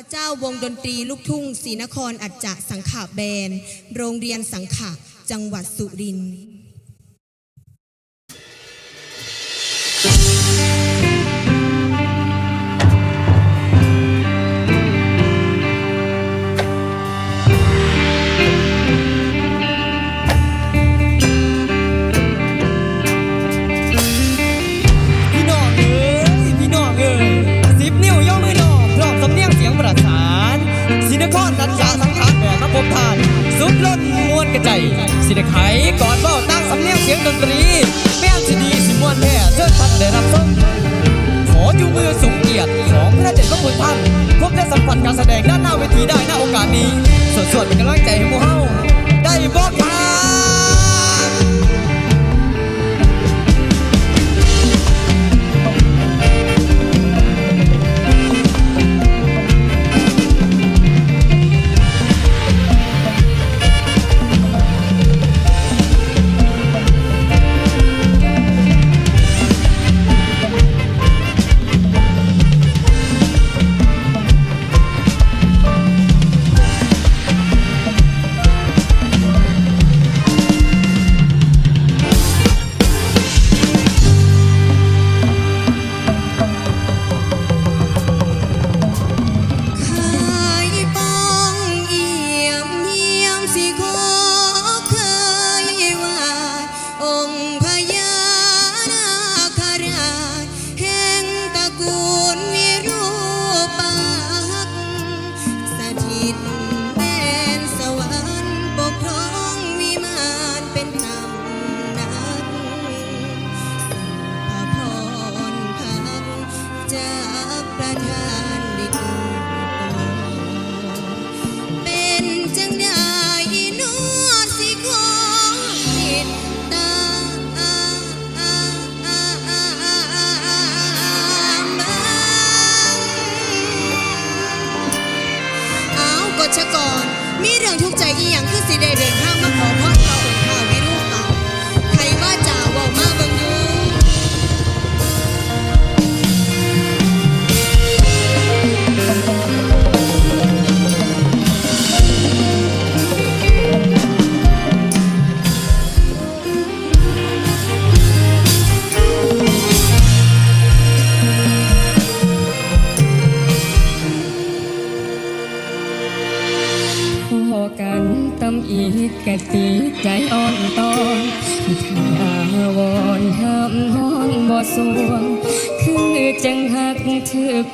ระเจ้าวงดนตรีลูกทุ่งศรีนครอัจจะสังขะแบน โรงเรียนสังขะจังหวัดสุรินทร์ แม่นสิดีสิมวนแท้เชิญท่านได้รับชมขอจูมือสูงเกียรติของพระเดชพระคุณท่านพบและสัมผัสการแสดงด้านหน้าเวทีได้หน้าโอกาสนี้ส่วนส่วนเป็นกำลังใจให้มูฮั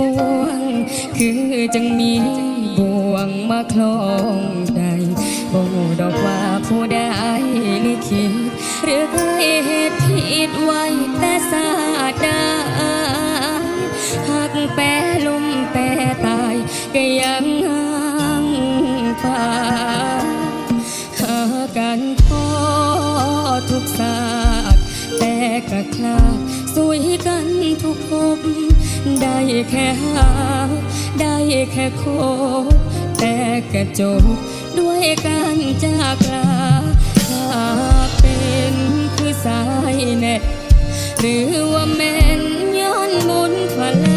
บวง คือจังมีบ่วงมาคล้องใจบ่ดอกว่าผู้ใดลิขิตหรือเคยเหตุผิดไว้แต่สาดใดหักแปรลุ่มแปรตายก็ยังห่างป่าหากันพอทุกศาสตร์แต่ก็คลา แค่หา ได้แค่โคแต่ก็จบด้วยการจากลาหากเป็นคือสายแน่หรือว่าแม่นย้อนมุนพล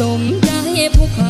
สมใจผู้ขา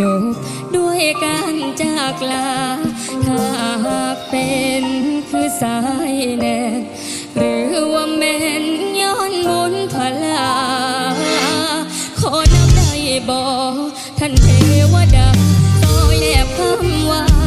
จบด้วยการจากลา ถ้าหากเป็นคือสายแน่หรือว่าแม่นย้อนบุญพลา ขอนับได้บอกท่านเทวดาซอยแนบคำว่า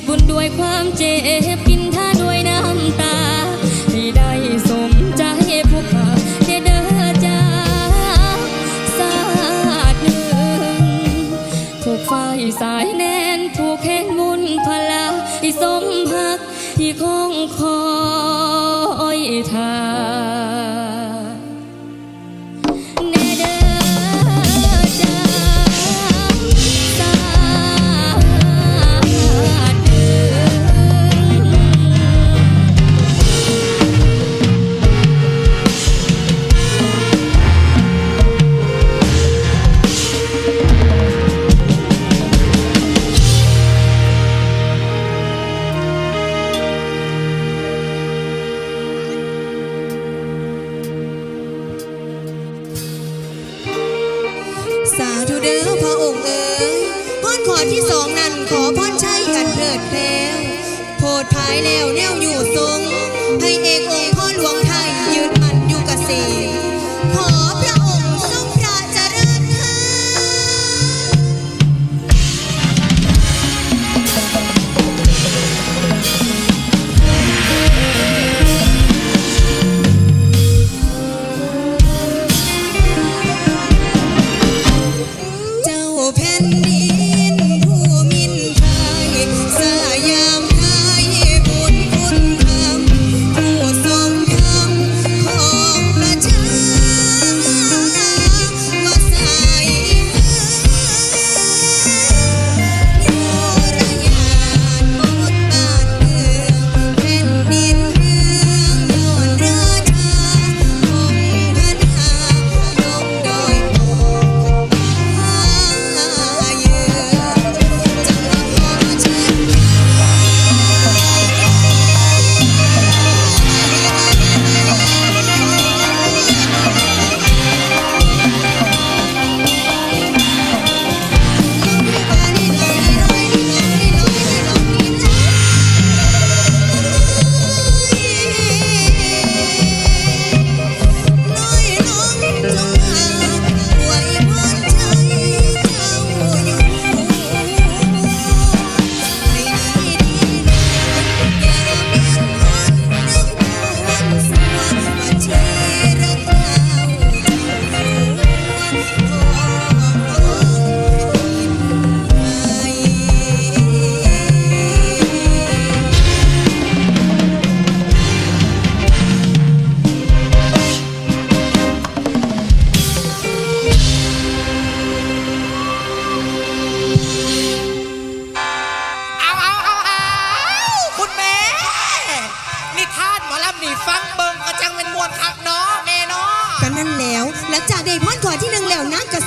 ตุบุญด้วยความเจ็บกินท่าด้วยน้ำตาให้ได้สมใจผู้ขาเดเดอจ้าสาดหนึ่งผูกไฟสายแน่นผูกแขนมุนพลาที่สมหักที่คงคอยทา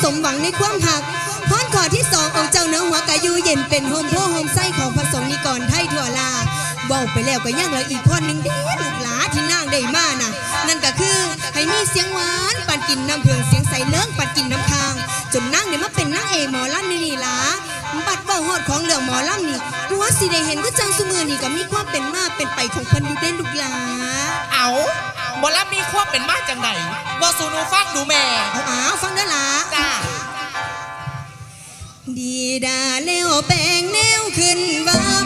สมหวังในความหักพรขอที่สององค์เจ้าเนื้อหัวกะยูเย็นเป็นโฮมโพโฮมไส้ของพระสงฆ์นิกรไทยทั่วลาเว้าไปแล้วก็ยังเหลืออีกพรหนึ่งเด้ลูกหลาที่นางได้มาน่ะ นั่นก็คือให้มีเสียงหวานปันกินน้ำเพืองเสียงใสเลิ้งปันกินน้ำคาง จนนางเนี่ยมาเป็นนางเอกหมอลำนี่นี่ล่ะบัดเบ้าฮอดของเรื่องหมอลำนี่หัวสิได้เห็นก็จังสมือนี่ก็มีความเป็นมาเป็นไปของพิ่นอยู่เด้ลูกหลาเอา หมอลำมีความเป็นมาจังไดว่าสูหนูฟังดูแม่เอาอ้าวฟังเด้อล่ะจ้าดีดาแล้วแปลงแนวขึ้นว่า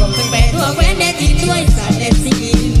ผมเป็นงไปตัวแหวนแดนที่ด้วยสาตว์แดนสิ